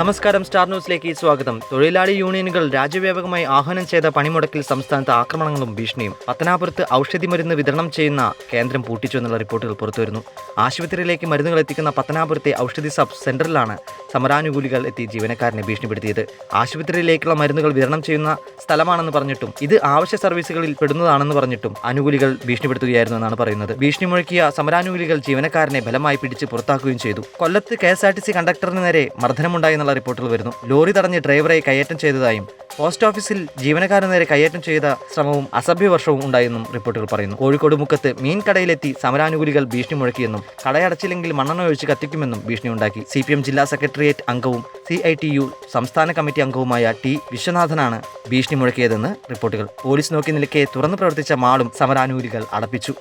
നമസ്കാരം സ്റ്റാർ ന്യൂസിലേക്ക് സ്വാഗതം. തൊഴിലാളി യൂണിയനുകൾ രാജ്യവ്യാപകമായി ആഹ്വാനം ചെയ്ത പണിമുടക്കിൽ സംസ്ഥാനത്ത് ആക്രമണങ്ങളും ഭീഷണിയും. പത്തനാപുരത്ത് ഔഷധി മരുന്ന് വിതരണം ചെയ്യുന്ന കേന്ദ്രം പൂട്ടിച്ചു എന്നുള്ള റിപ്പോർട്ടുകൾ പുറത്തുവരുന്നു. ആശുപത്രിയിലേക്ക് മരുന്നുകൾ എത്തിക്കുന്ന പത്തനാപുരത്തെ ഔഷധി സബ് സെന്ററിലാണ് സമരാനുകൂലികൾ എത്തി ജീവനക്കാരനെ ഭീഷണിപ്പെടുത്തിയത്. ആശുപത്രിയിലേക്കുള്ള മരുന്നുകൾ വിതരണം ചെയ്യുന്ന സ്ഥലമാണെന്ന് പറഞ്ഞിട്ടും ഇത് ആവശ്യ സർവീസുകളിൽ പെടുന്നതാണെന്ന് പറഞ്ഞിട്ടും അനുകൂലികൾ ഭീഷണിപ്പെടുത്തുകയായിരുന്നു എന്നാണ് പറയുന്നത്. ഭീഷണി മുഴക്കിയ സമരാനുകൂലികൾ ജീവനക്കാരനെ ബലമായി പിടിച്ച് പുറത്താക്കുകയും ചെയ്തു. കൊല്ലത്ത് K S R T C കണ്ടക്ടറിന് നേരെ മർദ്ദനമുണ്ടായെന്നുള്ള റിപ്പോർട്ടുകൾ വരുന്നു. ലോറി തടഞ്ഞ് ഡ്രൈവറെ കയ്യേറ്റം ചെയ്തതായും പോസ്റ്റ് ഓഫീസിൽ ജീവനക്കാരന് നേരെ കയ്യേറ്റം ചെയ്ത ശ്രമവും അസഭ്യവർഷവും ഉണ്ടായെന്നും റിപ്പോർട്ടുകൾ പറയുന്നു. കോഴിക്കോട് മുക്കത്ത് മീൻ കടയിലെത്തി സമരാനുകൂലികൾ ഭീഷണി മുഴക്കിയെന്നും കടയടച്ചില്ലെങ്കിൽ മണ്ണെണ്ണ ഒഴിച്ച് കത്തിക്കുമെന്നും ഭീഷണി ഉണ്ടാക്കി. സി പി എം ജില്ലാ സെക്രട്ടേറിയറ്റ് അംഗവും സി ഐ ടി യു സംസ്ഥാന കമ്മിറ്റി അംഗവുമായ ടി വിശ്വനാഥനാണ് ഭീഷണി മുഴക്കിയതെന്ന് റിപ്പോർട്ടുകൾ. പോലീസ് നോക്കി നിൽക്കെ തുറന്നു പ്രവർത്തിച്ച മാളും സമരാനുകൂലികൾ അടപ്പിച്ചു.